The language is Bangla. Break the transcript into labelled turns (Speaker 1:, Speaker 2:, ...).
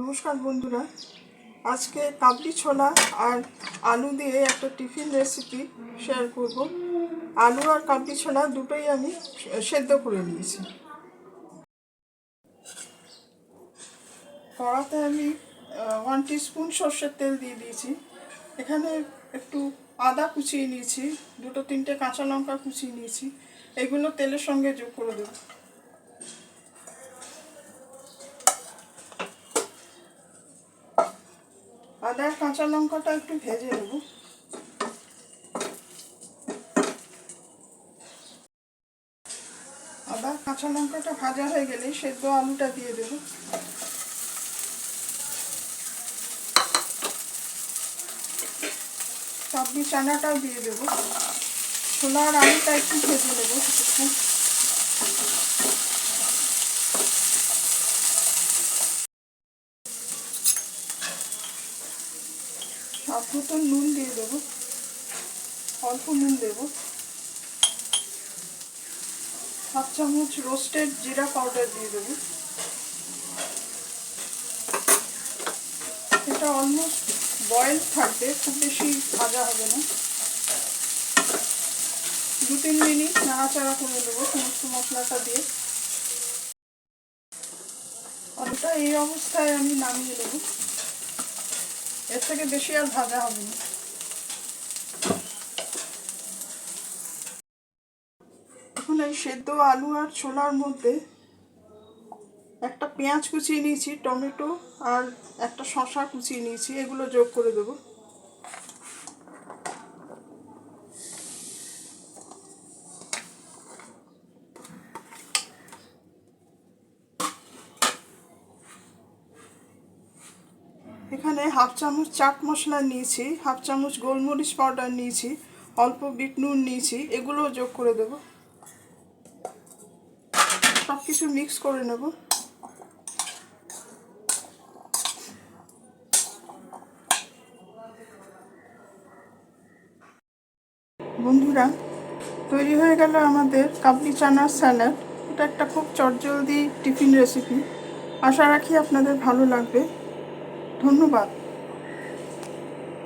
Speaker 1: নমস্কার বন্ধুরা। আজকে কাবলি ছোলা আর আলু দিয়ে একটা টিফিন রেসিপি শেয়ার করব। আলু আর কাবলি ছোলা দুটোই আমি সেদ্ধ করে নিয়েছি। কড়াতে আমি ওয়ান স্পুন সর্ষের তেল দিয়ে দিয়েছি। এখানে একটু আদা কুচিয়ে নিয়েছি, দুটো তিনটে কাঁচা লঙ্কা কুচিয়ে নিয়েছি। এগুলো তেলের সঙ্গে যোগ করে দেবো। আদা কাঁচা লঙ্কাটা একটু ভেজে নেব। আদা, কাঁচা লঙ্কাটা ভাজা হয়ে গেলে সেদ্ধ আলুটা দিয়ে দেব। কাবলি চানাটাও দিয়ে দেব। ছোলা আর আলুটা একটু ভেজে নেব স্বাদ মতন নুন দিয়ে দেবো। অল্প নুন দেব। হাফ চামচ রোস্টেড জিরা পাউডার দিয়ে দেবো। এটা অলমোস্ট বয়েল থাকবে, খুব বেশি ভাজা হবে না। দু তিন মিনিট নাড়াচাড়া করে দেবো সমস্ত মশলাটা দিয়ে। আলুটা এই অবস্থায় আমি নামিয়ে দেবো এর থেকে বেশি আর ভাজা হবে না। এখন এই সেদ্ধ আলু আর ছোলার মধ্যে একটা পেঁয়াজ কুচিয়ে নিয়েছি, টমেটো, আর একটা শশা কুচিয়ে নিয়েছি, এগুলো যোগ করে দেবো। এখানে হাফ চামচ চাট মশলা নিয়েছি, হাফ চামচ গোলমরিচ পাউডার নিয়েছি, অল্প বিট নুন নিয়েছি, এগুলোও যোগ করে দেব। সব কিছু মিক্স করে নেব। বন্ধুরা, তৈরি হয়ে গেল আমাদের কাবলি চানার স্যালাড। এটা একটা খুব চটজলদি টিফিন রেসিপি। আশা রাখি আপনাদের ভালো লাগবে। ধন্যবাদ।